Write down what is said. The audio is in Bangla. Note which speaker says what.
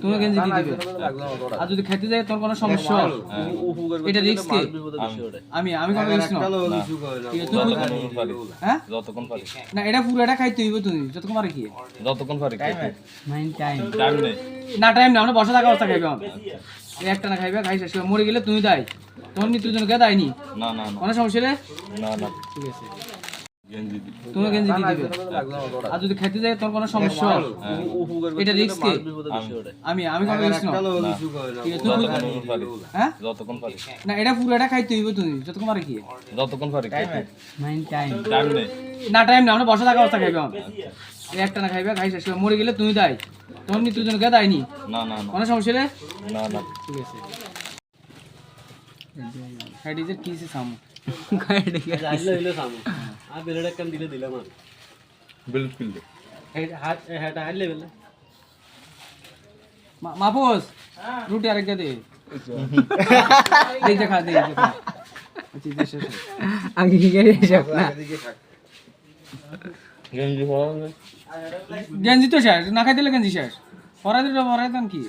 Speaker 1: তুমি গেঞ্জি দিয়ে দিবে? আর যদি খেতে যায় তোর কোনো সমস্যা এটা রিস্ক? কি আমি আমি কোনো রিস্ক না। হ্যাঁ
Speaker 2: যতক্ষণ পারি।
Speaker 1: না এটা পুরো। এটা খাইতে হইব তুমি যতক্ষণ পারে কি
Speaker 2: যতক্ষণ পারি
Speaker 1: মাইন টাইম
Speaker 2: টাইম নেই।
Speaker 1: না টাইম না আমরা বসে থাকা অবস্থা খাইবে আমার। একটা না খাইবে খাই শেষ মরে গেলে তুমি দায়। তোমার মৃত্যুর জন্য কে দায়নি?
Speaker 2: না না না।
Speaker 1: কোনো সমস্যা নেই
Speaker 2: না না।
Speaker 1: ঠিক আছে।
Speaker 2: দিই
Speaker 1: তুমি গেঞ্জি দিয়ে দিবে। আর যদি খেতে যায় তোর কোনো সমস্যা। হয় এটা রিস্ক। কি আমি আমি কোনো রিস্ক না। হ্যাঁ
Speaker 2: যতক্ষণ পারি।
Speaker 1: না এটা পুরো এটা খাইতে হইব তুমি। যতক্ষণ পারে কি
Speaker 2: যতক্ষণ পারি
Speaker 1: মাইন টাইম
Speaker 2: টাইম নেই।
Speaker 1: না টাইম না আমরা বসে থাকা অবস্থা খাইবে আমার। এই একটা না খাইবে খাই শেষ মরে গেলে তুমি দায় তোমার মৃত্যুর জন্য কে দায়নি?
Speaker 2: না না না।
Speaker 1: কোনো সমস্যা নেই
Speaker 2: না না।
Speaker 1: ঠিক আছে। হাইডিজের কি সে সামু।
Speaker 2: বিল ফিল দে
Speaker 1: মা- মাপুস রুটি আরেকটা দে এই দে এই দেখা। আচ্ছা, এই যে শেষ হলো।
Speaker 2: গেঞ্জি পরা
Speaker 1: গেঞ্জি তো শেষ না খাই দিলে গেঞ্জি শেষ পরাই দিলে পরাই দেন কি